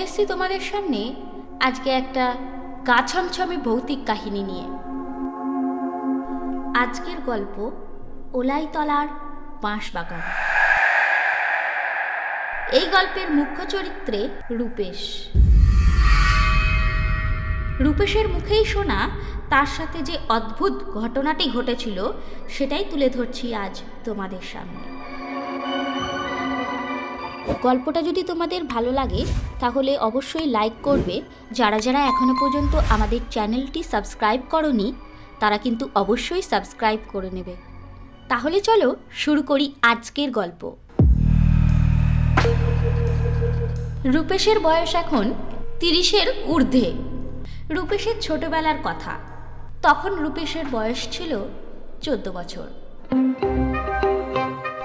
এসেছি তোমাদের সামনে আজকে একটা গাছমছমে ভৌতিক কাহিনী নিয়ে। আজকের গল্প ওলাইতলার বাঁশবাগান। এই গল্পের মুখ্য চরিত্রে রূপেশ। রূপেশের মুখেই শোনা তার সাথে যে অদ্ভুত ঘটনাটি ঘটেছিল, সেটাই তুলে ধরছি আজ তোমাদের সামনে। গল্পটা যদি তোমাদের ভালো লাগে, তাহলে অবশ্যই লাইক করবে। যারা যারা এখনও পর্যন্ত আমাদের চ্যানেলটি সাবস্ক্রাইব করনি, তারা কিন্তু অবশ্যই সাবস্ক্রাইব করে নেবে। তাহলে চলো শুরু করি আজকের গল্প। রূপেশের বয়স এখন তিরিশের ঊর্ধ্বে। রূপেশের ছোটবেলার কথা। তখন রূপেশের বয়স ছিল চোদ্দ বছর।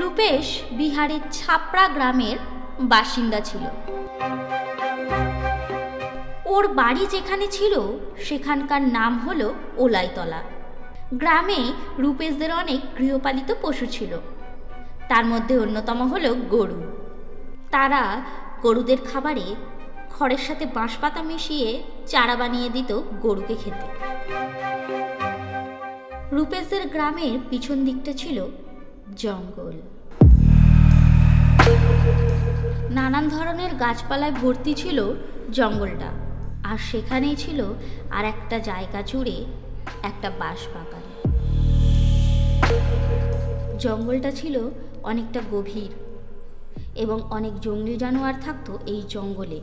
রূপেশ বিহারের ছাপড়া গ্রামের বাসিন্দা ছিল। ওর বাড়ি যেখানে ছিল, সেখানকার নাম হলো ওলাইতলা। গ্রামে রূপেশদের অনেক গৃহপালিত পশু ছিল। তার মধ্যে অন্যতম হলো গরু। তারা গরুদের খাবারে খড়ের সাথে বাঁশপাতা মিশিয়ে চারা বানিয়ে দিত গরুকে খেতে। রূপেশদের গ্রামের পিছন দিকটা ছিল জঙ্গল। নানান ধরনের গাছপালায় ভর্তি ছিল জঙ্গলটা। আর সেখানেই ছিল আর একটা জায়গা জুড়ে একটা বাঁশ বাগান জঙ্গলটা ছিল অনেকটা গভীর এবং অনেক জঙ্গলি জানোয়ার থাকতো এই জঙ্গলে।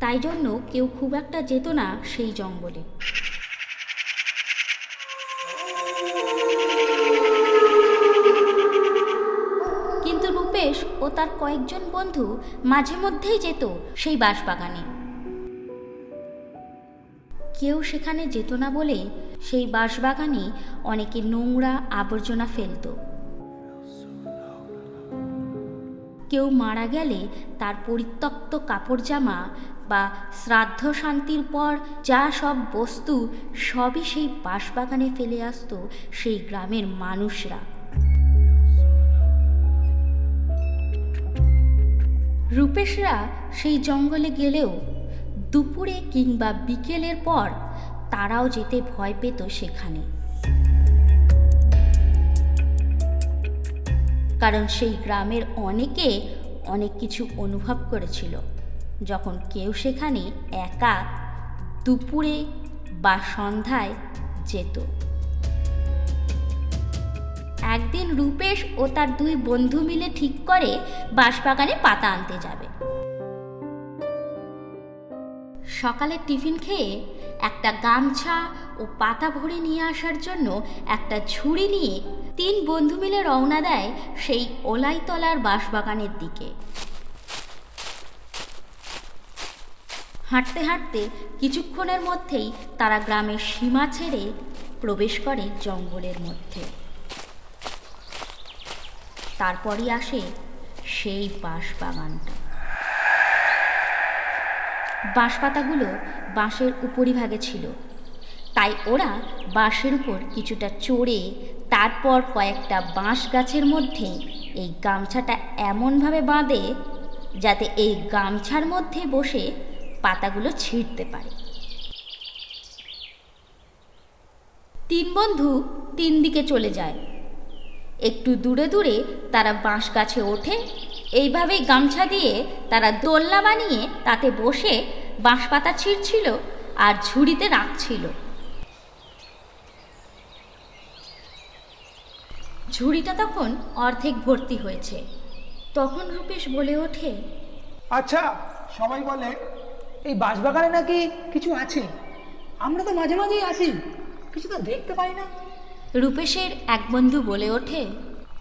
তাই জন্য কেউ খুব একটা যেত না সেই জঙ্গলে। তার কয়েকজন বন্ধু মাঝে মধ্যেই যেত সেই বাঁশবাগানে। কেউ সেখানে যেত না বলে সেই বাঁশবাগানে অনেকে নোংরা আবর্জনা ফেলতো। কেউ মারা গেলে তার পরিত্যক্ত কাপড় জামা বা শ্রাদ্ধ শান্তির পর যা সব বস্তু সবই সেই বাঁশবাগানে ফেলে আসতো সেই গ্রামের মানুষরা। রূপেশরা সেই জঙ্গলে গেলেও দুপুরে কিংবা বিকেলের পর তারাও যেতে ভয় পেত সেখানে। কারণ সেই গ্রামের অনেকে অনেক কিছু অনুভব করেছিল। যখন কেউ সেখানে একা দুপুরে বা সন্ধ্যায় যেত। একদিন রূপেশ ও তার দুই বন্ধু মিলে ঠিক করে বাঁশবাগানে পাতা আনতে যাবে। সকালে টিফিন খেয়ে একটা গামছা ও পাতা ভরে নিয়ে আসার জন্য একটা ঝুড়ি নিয়ে তিন বন্ধু মিলে রওনা দেয় সেই ওলাইতলার বাঁশবাগানের দিকে। হাঁটতে হাঁটতে কিছুক্ষণের মধ্যেই তারা গ্রামের সীমা ছেড়ে প্রবেশ করে জঙ্গলের মধ্যে। তারপরই আসে সেই বাঁশবাগানটা। বাঁশপাতাগুলো বাঁশের উপরিভাগে ছিল। তাই ওরা বাঁশের উপর কিছুটা চড়ে তারপর কয়েকটা বাঁশ গাছের মধ্যে এই গামছাটা এমনভাবে বাঁধে যাতে এই গামছার মধ্যে বসে পাতাগুলো ছিঁড়তে পারে। তিন বন্ধু তিন দিকে চলে যায়। একটু দূরে দূরে তারা বাঁশ গাছে ওঠে। এইভাবেই গামছা দিয়ে তারা দোলনা বানিয়ে তাতে বসে বাঁশ পাতা ছিঁড়ছিল আর ঝুড়িতে রাখছিল। ঝুড়িটা তখন অর্ধেক ভর্তি হয়েছে। তখন রূপেশ বলে ওঠে আচ্ছা সবাই বলে, এই বাঁশবাগানে নাকি কিছু আছে? আমরা তো মাঝে মাঝেই আসি, কিছু তো দেখতে পাই না। রূপেশের এক বন্ধু বলে ওঠে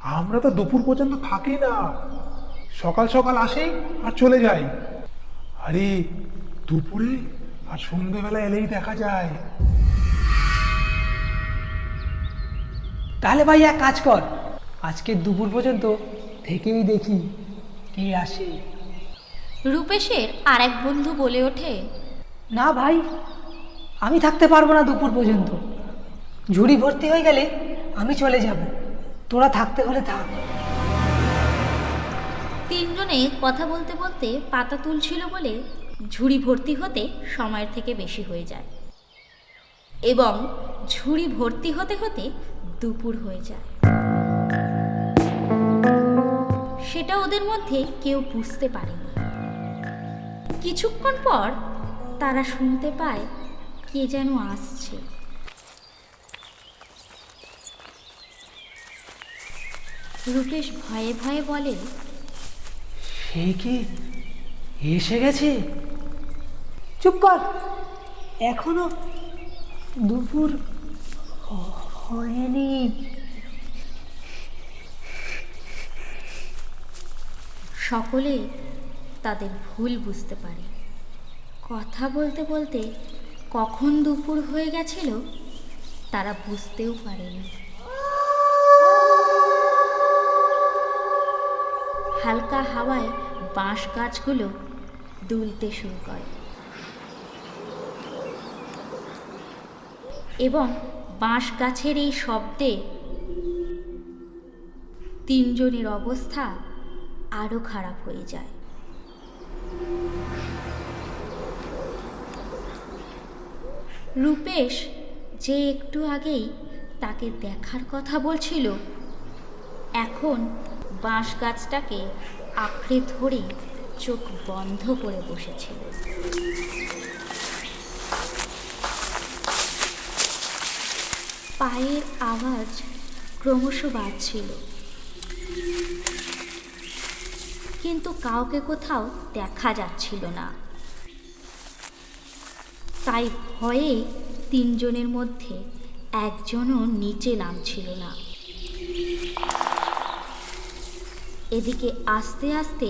আমরা তো দুপুর পর্যন্ত থাকি না। সকাল সকাল আসি আর চলে যাই। আরে দুপুরে আর সন্ধেবেলা এলেই দেখা যায়। তাহলে ভাই এক কাজ কর আজকে দুপুর পর্যন্ত থেকেই দেখি কে আসে। রূপেশের আর এক বন্ধু বলে ওঠে না ভাই আমি থাকতে পারব না দুপুর পর্যন্ত। ঝুড়ি ভর্তি হয়ে গেলে আমি চলে যাব। তোরা থাকতে হলে থাক। তিনজনে কথা বলতে বলতে পাতা তুলছিল বলে ঝুড়ি ভর্তি হতে সময়ের থেকে বেশি হয়ে যায়। এবং ঝুড়ি ভর্তি হতে হতে দুপুর হয়ে যায়। সেটা ওদের মধ্যে কেউ বুঝতে পারেনি। কিছুক্ষণ পর তারা শুনতে পায় কে যেন আসছে। রূপেশ ভয়ে ভয়ে বলে সে কি এসে গেছে? চুপ কর। এখনও দুপুর হয়নি। সকলে তাদের ভুল বুঝতে পারে। কথা বলতে বলতে কখন দুপুর হয়ে গেছিল তারা বুঝতেও পারেনি। হালকা হাওয়ায় বাঁশ গাছগুলো দুলতে শুরু করে। এবং বাঁশ গাছের এই শব্দে তিনজনের অবস্থা আরও খারাপ হয়ে যায়। রূপেশ যে একটু আগেই তাকে দেখার কথা বলছিল, এখন বাঁশ গাছটাকে আঁকড়ে ধরে চোখ বন্ধ করে বসেছিল পায়ের আওয়াজ ক্রমশ বাড়ছিল। কিন্তু কাউকে কোথাও দেখা যাচ্ছিল না। তাই ভয়ে তিনজনের মধ্যে একজনও নিচে নামছিল না। এদিকে আস্তে আস্তে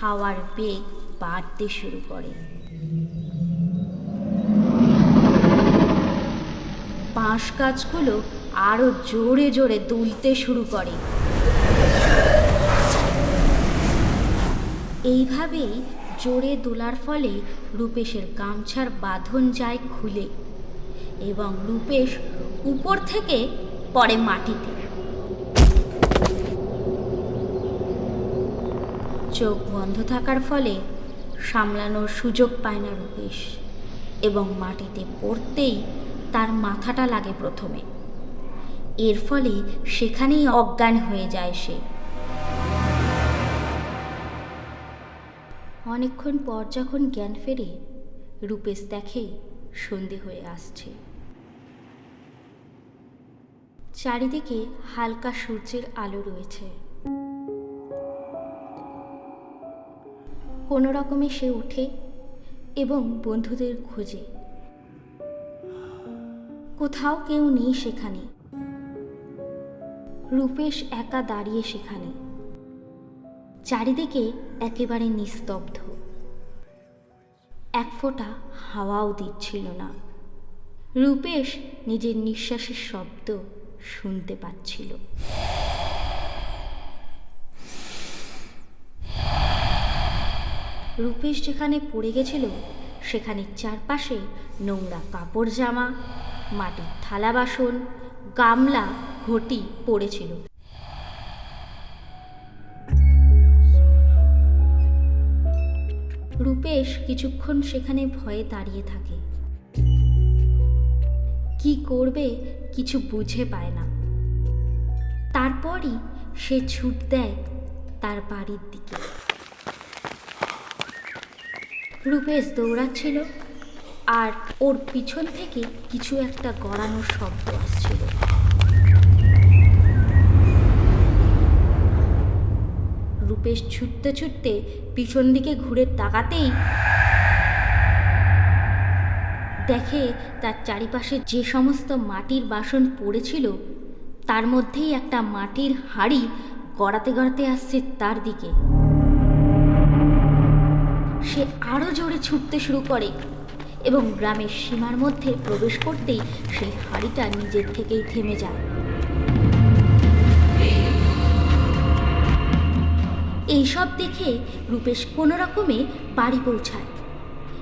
হাওয়ার বেগ বাড়তে শুরু করে। বাঁশ গাছগুলো আরও জোরে জোরে দুলতে শুরু করে। এইভাবেই জোরে দোলার ফলে রূপেশের গামছার বাঁধন যায় খুলে এবং রূপেশ উপর থেকে পড়ে মাটিতে। চোখ বন্ধ থাকার ফলে সামলানোর সুযোগ পায় না রূপেশ, এবং মাটিতে পড়তেই তার মাথাটা লাগে প্রথমে। এর ফলে সেখানেই অজ্ঞান হয়ে যায় সে। অনেকক্ষণ পর যখন জ্ঞান ফেরে, রূপেশ দেখে সন্ধে হয়ে আসছে। চারিদিকে হালকা সূর্যের আলো রয়েছে। কোনো রকমে সে ওঠে এবং বন্ধুদের খোঁজে। কোথাও কেউ নেই সেখানে। রূপেশ একা দাঁড়িয়ে সেখানে। চারিদিকে একেবারে নিস্তব্ধ। এক ফোঁটা হাওয়াও দিচ্ছিল না। রূপেশ নিজের নিঃশ্বাসের শব্দ শুনতে পাচ্ছিল। রূপেশ যেখানে পড়ে গেছিল, সেখানে চারপাশে নোংরা কাপড় জামা, মাটির থালা বাসন, গামলা, ঘটি পড়েছিল। রূপেশ কিছুক্ষণ সেখানে ভয়ে দাঁড়িয়ে থাকে। কি করবে কিছু বুঝে পায় না। তারপরই সে ছুট দেয় তার বাড়ির দিকে। রূপেশ দৌড়াচ্ছিল আর ওর পিছন থেকে কিছু একটা গড়ানোর শব্দ আসছিল। রূপেশ ছুটতে ছুটতে পিছন দিকে ঘুরে তাকাতেই দেখে তার চারিপাশে যে সমস্ত মাটির বাসন পড়েছিল, তার মধ্যেই একটা মাটির হাঁড়ি গড়াতে গড়াতে আসছে তার দিকে। সে আরও জোরে ছুটতে শুরু করে এবং গ্রামের সীমার মধ্যে প্রবেশ করতেই সেই হাড়িটা নিজের থেকেই থেমে যায়। এইসব দেখে রূপেশ কোনো রকমে বাড়ি পৌঁছায়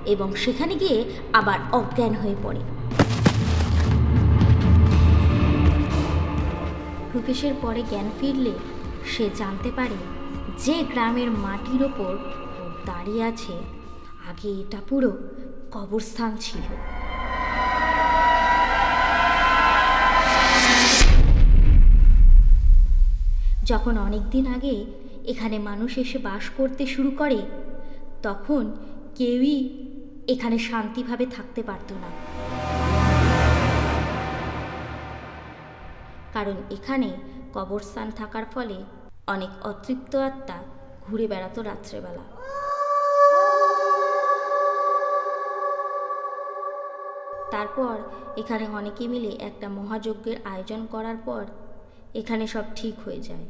এবং সেখানে গিয়ে আবার অজ্ঞান হয়ে পড়ে। রূপেশের পরে জ্ঞান ফিরলে সে জানতে পারে যে গ্রামের মাটির ওপর দাঁড়িয়ে আছে। আগে এটা পুরো কবরস্থান ছিল। যখন অনেক দিন আগে এখানে মানুষ এসে বাস করতে শুরু করে, তখন কেউই এখানে শান্তিভাবে থাকতে পারতো না। কারণ এখানে কবরস্থান থাকার ফলে অনেক অতৃপ্ত আত্মা ঘুরে বেড়াতো রাত্রেবেলা। তারপর এখানে অনেকে মিলে একটা মহাযজ্ঞের আয়োজন করার পর এখানে সব ঠিক হয়ে যায়।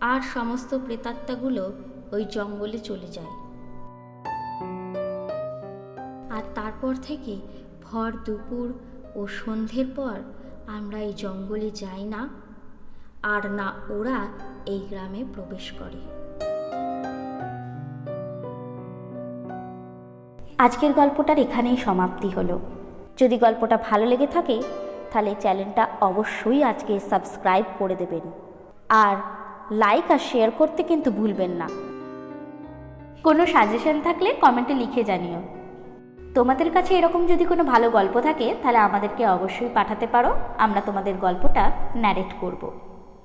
আর সমস্ত প্রেতাত্মাগুলো ওই জঙ্গলে চলে যায়। আর তারপর থেকে ভর দুপুর ও সন্ধ্যের পর আমরা এই জঙ্গলে যাই না, আর না ওরা এই গ্রামে প্রবেশ করে। আজকের গল্পটার এখানেই সমাপ্তি হলো। যদি গল্পটা ভালো লেগে থাকে, তাহলে চ্যানেলটা অবশ্যই আজকে সাবস্ক্রাইব করে দেবেন। আর লাইক আর শেয়ার করতে কিন্তু ভুলবেন না। কোনো সাজেশন থাকলে কমেন্টে লিখে জানিও। তোমাদের কাছে এরকম যদি কোনো ভালো গল্প থাকে, তাহলে আমাদেরকে অবশ্যই পাঠাতে পারো। আমরা তোমাদের গল্পটা ন্যারেট করব।